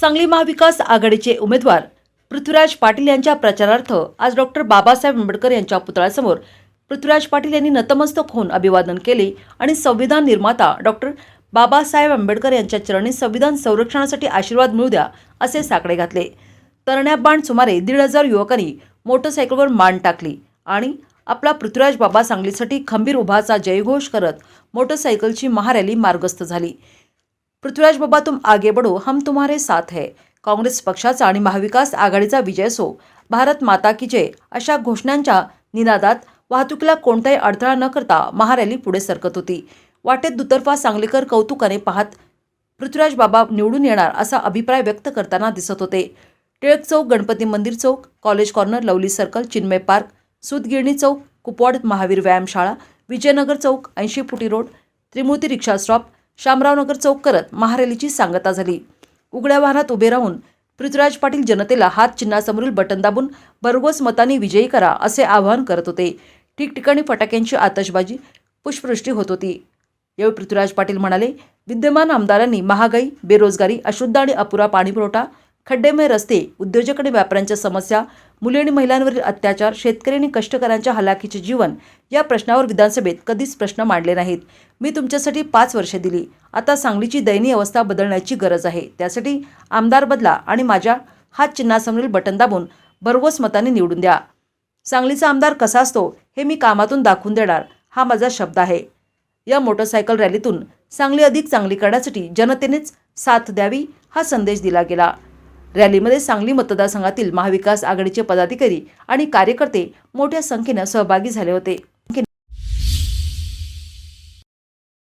सांगली महाविकास आघाडीचे उमेदवार पृथ्वीराज पाटील यांच्या प्रचारार्थ आज डॉक्टर बाबासाहेब आंबेडकर यांच्या पुतळ्यासमोर पृथ्वीराज पाटील यांनी नतमस्तक होऊन अभिवादन केले आणि संविधान निर्माता डॉक्टर बाबासाहेब आंबेडकर यांच्या चरणी संविधान संरक्षणासाठी आशीर्वाद मिळू द्या असे साकडे घातले. तरण्या बाण सुमारे दीड हजार युवकांनी मोटरसायकलवर मान टाकली आणि आपला पृथ्वीराज बाबा सांगलीसाठी खंबीर उभाचा जयघोष करत मोटरसायकलची महारॅली मार्गस्थ झाली. पृथ्वीराज बाबा तुम आगे बढो हम तुम्हारे साथ है। काँग्रेस पक्षाचा आणि महाविकास आघाडीचा विजय असो. भारत माता की जय. अशा घोषणांच्या निनादात वाहतुकीला कोणताही अडथळा न करता महारॅली पुढे सरकत होती. वाटेत दुतर्फा सांगलीकर कौतुकाने पाहत पृथ्वीराज बाबा निवडून येणार असा अभिप्राय व्यक्त करताना दिसत होते. टिळक चौक गणपती मंदिर चौक college corner lovely circle Chinmay park सुतगिरणी चौक कुपवाड महावीर व्यायामशाळा विजयनगर चौक ऐंशी फुटी रोड त्रिमूर्ती रिक्षा स्टॉप शामरावनगर चौक करत महारॅलीची सांगता झाली. उघड्या वाहनात उभे राहून पृथ्वीराज पाटील जनतेला हात चिन्हासमोरील बटन दाबून भरघोस मतांनी विजयी करा असे आवाहन करत होते. ठिकठिकाणी फटाक्यांची आतषबाजी पुष्पवृष्टी होत होती. यावेळी पृथ्वीराज पाटील म्हणाले विद्यमान आमदारांनी महागाई बेरोजगारी अशुद्ध आणि अपुरा पाणीपुरवठा खड्डेमय रस्ते उद्योजक आणि व्यापाऱ्यांच्या समस्या मुली आणि महिलांवरील अत्याचार शेतकरी आणि कष्टकऱ्यांच्या हलाखीचे जीवन या प्रश्नावर विधानसभेत कधीच प्रश्न मांडले नाहीत. मी तुमच्यासाठी पाच वर्षे दिली. आता सांगलीची दयनीय अवस्था बदलण्याची गरज आहे. त्यासाठी आमदार बदला आणि माझ्या हात चिन्हासमोरील बटन दाबून भरघोस मताने निवडून द्या. सांगलीचा आमदार कसा असतो हे मी कामातून दाखवून देणार हा माझा शब्द आहे. या मोटरसायकल रॅलीतून सांगली अधिक चांगली करण्यासाठी जनतेनेच साथ द्यावी हा संदेश दिला गेला. रॅलीमध्ये सांगली मतदारसंघातील महाविकास आघाडीचे पदाधिकारी आणि कार्यकर्ते मोठ्या संख्येनं सहभागी झाले होते.